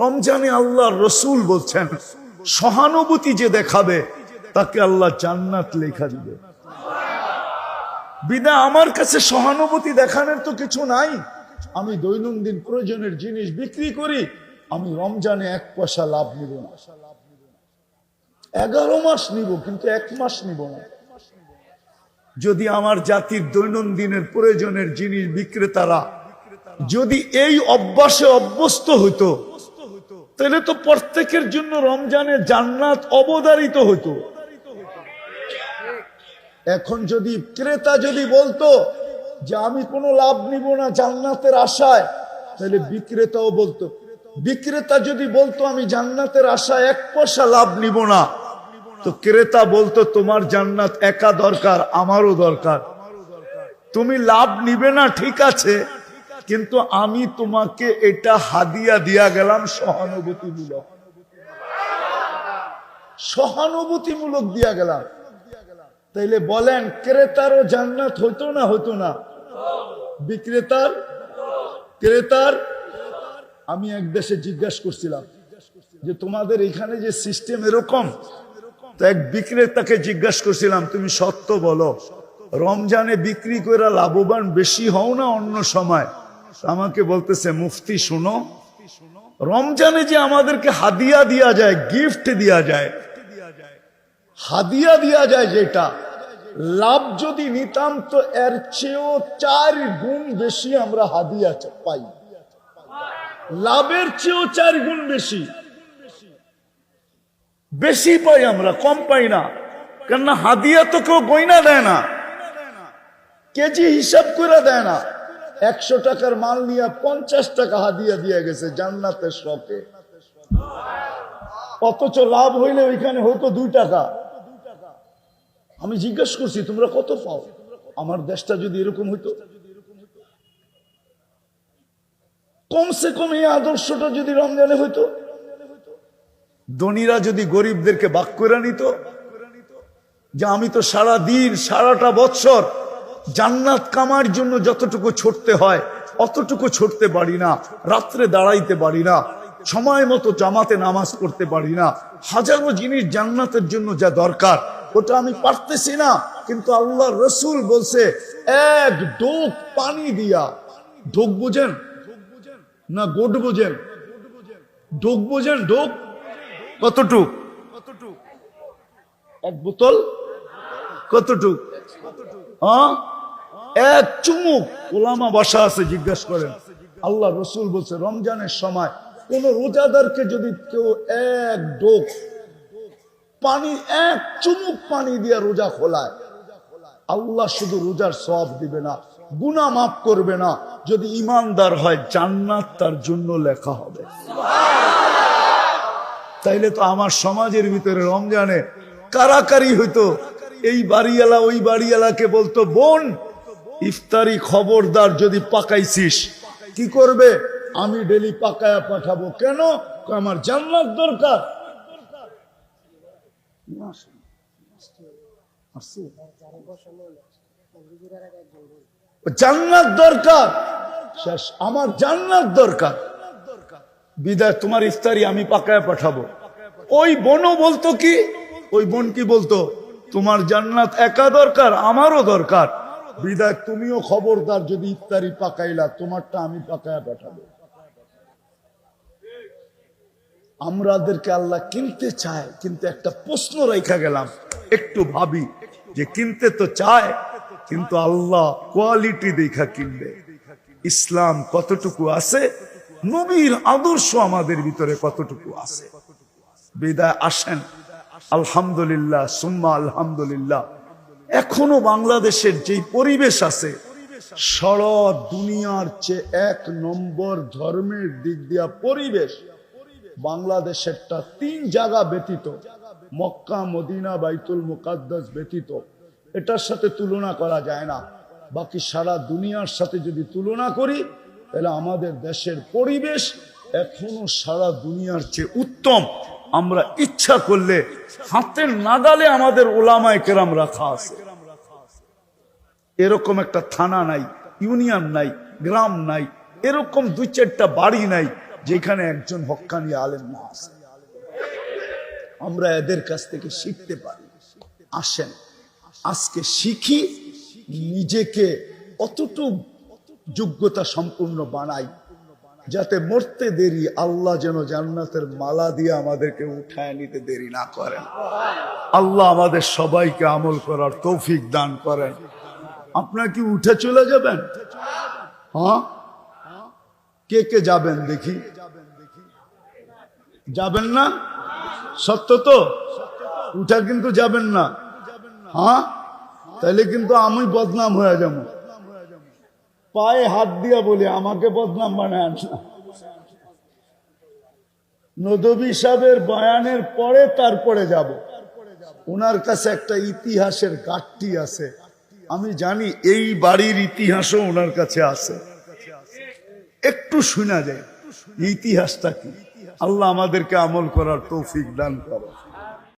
রমজানে আল্লাহ রসুল বলছেন, সহানুভূতি যে দেখাবে, তাকে আল্লাহ জান্নাত লেখা দিবে। বিদা, আমার কাছে সহানুভূতি দেখানোর তো কিছু নাই। আমি দৈনন্দিন প্রয়োজনের জিনিস বিক্রি করি, আমি রমজানে এক পয়সা লাভ নিব না। এগারো মাস নিব, কিন্তু এক মাস নিব না। যদি আমার জাতির দৈনন্দিনের প্রয়োজনের জিনিস বিক্রেতারা যদি এই অভ্যাসে অভ্যস্ত হইতো তাহলে তো প্রত্যেকের জন্য রমজানে জান্নাত অবদারিত হতো এখন যদি ক্রেতা যদি বলতো যে আমি কোনো লাভ নিব না জান্নাতের আশায়, তাহলে বিক্রেতাও বলতো। বিক্রেতা যদি বলতো আমি জান্নাতের আশায় এক পয়সা লাভ নিব না, তো ক্রেতা বলতো তোমার জান্নাত একা দরকার, আমারও দরকার। তুমি লাভ নিবে না, ঠিক আছে কিন্তু আমি তোমাকে এটা হাদিয়া দিয়া গেলাম সহানুভূতিমূলক। সহানুভূতিমূলক দিয়া গেলাম। তাইলে বলেন, ক্রেতারও জান্নাত হইতো না হইতো না? বিক্রেতার? ক্রেতার? আমি এক দেশে জিজ্ঞাসা করছিলাম যে, তোমাদের এখানে যে সিস্টেম এরকম? তো এক বিক্রেতাকে জিজ্ঞাসা করছিলাম, তুমি সত্য বলো, রমজানে বিক্রি করে লাভবান বেশি হও না অন্য সময়? আমাকে বলতেছে, মুফতি, শুনো, রমজানে যে আমাদেরকে হাদিয়া দিয়া যায়, গিফট দিয়া যায়, হাদিয়া দিয়া যায় যেটা, লাভ যদি নিতাম তো এর চেয়েও চার গুণ বেশি আমরা হাদিয়া পাই। লাভের চেয়েও চার গুণ বেশি। বেশি পাই আমরা, কম পাই না। কেননা হাদিয়া তো কেউ গয়না দেয় না। কেজি হিসাব করে দেয় না। একশো টাকার মাল নিয়ে পঞ্চাশ টাকা হাদিয়া দিয়ে গেছে জান্নাতের শখে। অথচ লাভ হইলে ওইখানে হয়তো দুই টাকা। আমি জিজ্ঞেস করছি, তোমরা কত পাও? আমার দেশটা যদি এরকম হইতো? কমসে কম এই আদর্শটা যদি রমজানে হইতো? ধনীরা যদি গরিবদেরকে বাক করে নিত, যে আমি তো সারা দিন সারাটা বৎসর জান্নাত কামার জন্য যতটুকু ছুটতে হয়, অতটুকু ছুটতে পারি না, রাত্রে দাঁড়াইতে পারি না, সময় মতো জামাতে নামাজ পড়তে পারি না। হাজারো জিনিস জান্নাতের জন্য যা দরকার, ওটা আমি পারতেছি না, কিন্তু আল্লাহ রসুল বলছে, এক ডোক পানি দিয়া। ঢোক বুঝেন না গোট বুঝেন? ডোক বুঝেন ডোক কতটুক? এক বোতল? কতটুক? হ্যাঁ? এক চুমুক ওলামা বসা আছে, জিজ্ঞাসা করেন। আল্লাহ রসুল বলছে, রমজানের সময় কোন রোজাদারকে যদি কেউ এক ডোক পানি, এক চুমুক পানি দিয়ে রোজা খোলায়, আল্লাহ শুধু রোজার সব দিবে না গুনা মাফ করবে না। যদি ইমানদার হয়, জান্নাত তার জন্য লেখা হবে। তাইলে তো আমার সমাজের ভিতরে রমজানে কারাকারি হইতো। এই বাড়িওয়ালা, ওই বাড়িওয়ালাকে বলতো, বোন ইফতারি খবরদার যদি পাকাইছিস, কি করবে? আমি ডেলি পাকায়া পাঠাবো। কেন? আমার জান্নাত দরকার। জান্নাত দরকার। শেষ, আমার জান্নাত দরকার। বিদায়, তোমার ইফতারি আমি পাকায় পাঠাবো। ওই বোনও বলতো কি? ওই বোন কি বলতো? তোমার জান্নাত একা দরকার, আমারও দরকার। বিদায় তুমিও খবরদার যদি ইফতারি পাকাইলা, তোমারটা আমি পাকায় পাঠাবো। আমরাদেরকে আল্লাহ কিনতে চায়, কিন্তু একটা প্রশ্ন রেখা গেলাম। একটু ভাবি যে কিনতে তো চায়, কিন্তু আল্লাহ কোয়ালিটি দেখা কিনবে। ইসলাম কতটুকু আছে? নবীর আদর্শ আমাদের ভিতরে কতটুকু আছে? বিদায় আসেন। আলহামদুলিল্লাহ, সুম্মা আলহামদুলিল্লাহ। এখনও বাংলাদেশের যেই পরিবেশ আছে, সারা দুনিয়ার চেয়ে এক নম্বর ধর্মের দিক দিয়া পরিবেশ বাংলাদেশেরটা তিন জায়গা ব্যতীত, মক্কা, মদিনা, বাইতুল মুকাদ্দাস ব্যতীত। এটার সাথে তুলনা করা যায় না। বাকি সারা দুনিয়ার সাথে যদি তুলনা করি, তাহলে আমাদের দেশের পরিবেশ এখনও সারা দুনিয়ার চেয়ে উত্তম। আমরা ইচ্ছা করলে হাতের নাগালে আমাদের ওলামায় কেরাম রাখা আছে। এরকম একটা থানা নাই, ইউনিয়ন নাই, গ্রাম নাই, এরকম দুই চারটা বাড়ি নাই, যেখানে একজন হক্কানি আলেম না আছে। আমরা এদের কাছ থেকে শিখতে পারি। আসেন, আজকে শিখি, নিজেকে অতটুকু যোগ্যতা সম্পূর্ণ বানাই। যাতে মরতে দেরি, আল্লাহ যেন জান্নাতের মালা দিয়ে আমাদেরকে উঠায় নিতে দেরি না করেন। আল্লাহ আমাদের সবাইকে আমল করার তৌফিক দান করেন। আপনার কি উঠে চলে যাবেন? হ্যাঁ? কে কে যাবেন দেখি? যাবেন না? সত্য তো? উঠা কিন্তু যাবেন না। হ্যাঁ? তাহলে কিন্তু আমি বদনাম হয়ে যাব। পায়ে হাত দিয়া বলি, আমাকে বদনাম বানায় না নদবী সাহেবের বয়ানের পরে তারপরে যাব। ওনার কাছে একটা ইতিহাসের ঘাটতি আছে। আমি জানি এই বাড়ির ইতিহাসও ওনার কাছে আছে। একটু শোনা যায়, ইতিহাসটা কি? আল্লাহ আমাদেরকে আমল করার তৌফিক দান করো।